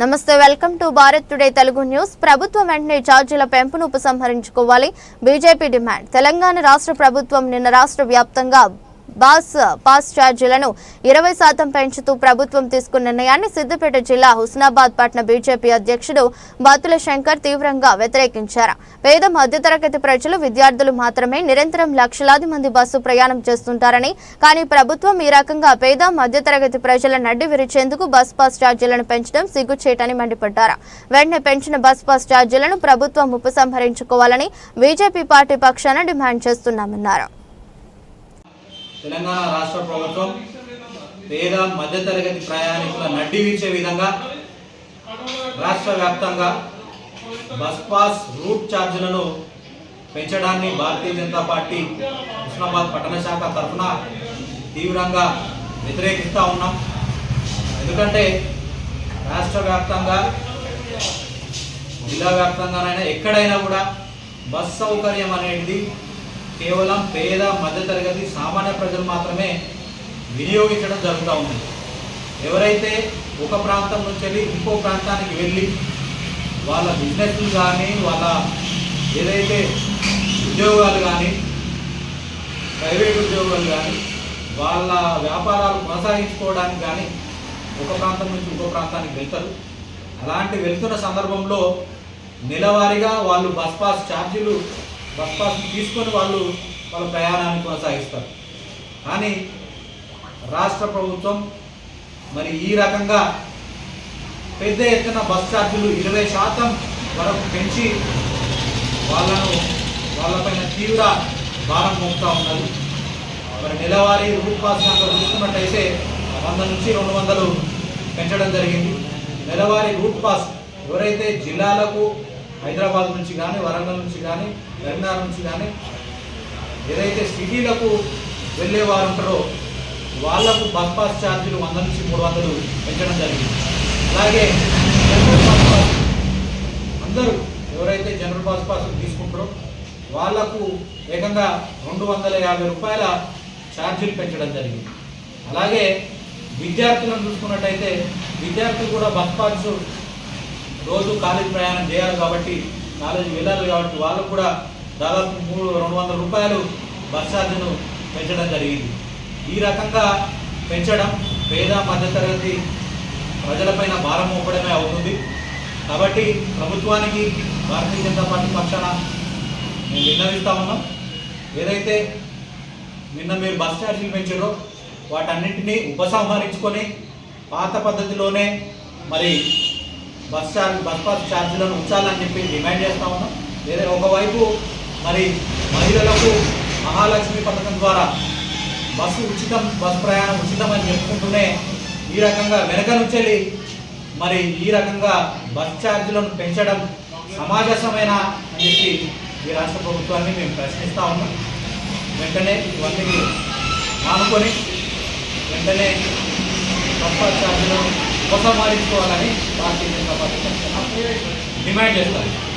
నమస్తే welcome to Bharat today Telugu news. ప్రభుత్వం వెంటనే ఛార్జీల పెంపును ఉపసంహరించుకోవాలి. BJP demand. తెలంగాణ రాష్ట్ర ప్రభుత్వం నిన్న రాష్ట్ర వ్యాప్తంగా బాస్ పాస్ ఛార్జీలను ఇరవై శాతం పెంచుతూ ప్రభుత్వం తీసుకున్న నిర్ణయాన్ని సిద్దిపేట జిల్లా హుస్నాబాద్ పట్న బీజేపీ అధ్యక్షుడు బాతుల శంకర్ తీవ్రంగా వ్యతిరేకించారు. పేద మధ్యతరగతి ప్రజలు విద్యార్థులు మాత్రమే నిరంతరం లక్షలాది మంది బస్సు ప్రయాణం చేస్తుంటారని కానీ ప్రభుత్వం ఈ రకంగా పేద మధ్యతరగతి ప్రజల నడ్డి విరిచేందుకు బస్ పాస్ ఛార్జీలను పెంచడం సిగ్గుచేటని మండిపడ్డారు. వెంటనే పెంచిన బస్ పాస్ ఛార్జీలను ప్రభుత్వం ఉపసంహరించుకోవాలని బీజేపీ పార్టీ పక్షాన డిమాండ్ చేస్తున్నామన్నారు. తెలంగాణ రాష్ట్ర ప్రభుత్వం పేద మధ్యతరగతి ప్రయాణికుల నడ్డి వీచే విధంగా రాష్ట్ర వ్యాప్తంగా బస్ పాస్ రూట్ ఛార్జీలను పెంచడాన్ని భారతీయ జనతా పార్టీ హుస్నాబాద్ పట్టణ శాఖ తరఫున తీవ్రంగా వ్యతిరేకిస్తూ ఉన్నాం. ఎందుకంటే రాష్ట్ర వ్యాప్తంగా జిల్లా వ్యాప్తంగానైనా ఎక్కడైనా కూడా బస్ సౌకర్యం అనేది కేవలం పేద మధ్యతరగతి సామాన్య ప్రజలు మాత్రమే వినియోగించడం జరుగుతూ ఉంది. ఎవరైతే ఒక ప్రాంతం నుంచి వెళ్ళి ఇంకో ప్రాంతానికి వెళ్ళి వాళ్ళ బిజినెస్లు కానీ వాళ్ళ ఏదైతే ఉద్యోగాలు కానీ ప్రైవేట్ ఉద్యోగాలు కానీ వాళ్ళ వ్యాపారాలు కొనసాగించుకోవడానికి కానీ ఒక ప్రాంతం నుంచి ఇంకో ప్రాంతానికి వెళ్తారు. అలాంటి వెళ్తున్న సందర్భంలో నెలవారీగా వాళ్ళు బస్ పాస్ ఛార్జీలు బస్ పాస్ తీసుకొని వాళ్ళు వాళ్ళ ప్రయాణాన్ని కొనసాగిస్తారు. కానీ రాష్ట్ర ప్రభుత్వం మరి ఈ రకంగా పెద్ద ఎత్తున బస్ ఛార్జీలు ఇరవై శాతం వరకు పెంచి వాళ్ళను వాళ్ళపైన తీవ్ర భారం మోపుతూ ఉన్నది. మరి నెలవారీ రూట్ పాస్ కనుక చూసుకున్నట్టయితే వంద నుంచి రెండు వందలు పెంచడం జరిగింది. నెలవారీ రూట్ పాస్ ఎవరైతే జిల్లాలకు హైదరాబాద్ నుంచి కానీ వరంగల్ నుంచి కానీ కరీంనగర్ నుంచి కానీ ఏదైతే సిటీలకు వెళ్ళేవారు ఉంటారో వాళ్ళకు బస్ పాస్ ఛార్జీలు వంద నుంచి మూడు వందలు పెంచడం జరిగింది. అలాగే జనరల్ బస్ పాస్ అందరూ ఎవరైతే జనరల్ బస్ పాస్ తీసుకుంటారో వాళ్ళకు ఏకంగా రెండు వందల యాభై రూపాయల ఛార్జీలు పెంచడం జరిగింది. అలాగే విద్యార్థులను చూసుకున్నట్టయితే విద్యార్థులు కూడా బస్ పాస్ రోజు కాలేజీ ప్రయాణం చేయాలి కాబట్టి కాలేజీ వెళ్ళాలి కాబట్టి వాళ్ళకు కూడా దాదాపు మూడు రెండు వందల రూపాయలు బస్ ఛార్జీను పెంచడం జరిగింది. ఈ రకంగా పెంచడం పేద మధ్యతరగతి ప్రజలపైన భారం మోపడమే అవుతుంది. కాబట్టి ప్రభుత్వానికి భారతీయ జనతా పార్టీ పక్షాన మేము విన్నవిస్తా ఉన్నాం. ఏదైతే నిన్న మీరు బస్ ఛార్జీలు పెంచారో వాటన్నింటినీ ఉపసంహరించుకొని పాత పద్ధతిలోనే మరి బస్ ఛార్జ్ బస్ పాస్ ఛార్జీలను ఉంచాలని చెప్పి డిమాండ్ చేస్తా ఉన్నాం. వేరే ఒకవైపు మరి మహిళలకు మహాలక్ష్మి పథకం ద్వారా బస్సు ఉచితం బస్ ప్రయాణం ఉచితం అని చెప్పుకుంటూనే ఈ రకంగా వెనక నుంచి మరి ఈ రకంగా బస్ ఛార్జీలను పెంచడం సమాజసమైన అని చెప్పి ఈ రాష్ట్ర ప్రభుత్వాన్ని మేము ప్రశ్నిస్తా ఉన్నాం. వెంటనే ఇవన్నీ మానుకొని వెంటనే బస్ ఛార్జీలను ఉపసంహరించుకోవాలని భారతీయ జనతా పార్టీ డిమాండ్ చేస్తారు.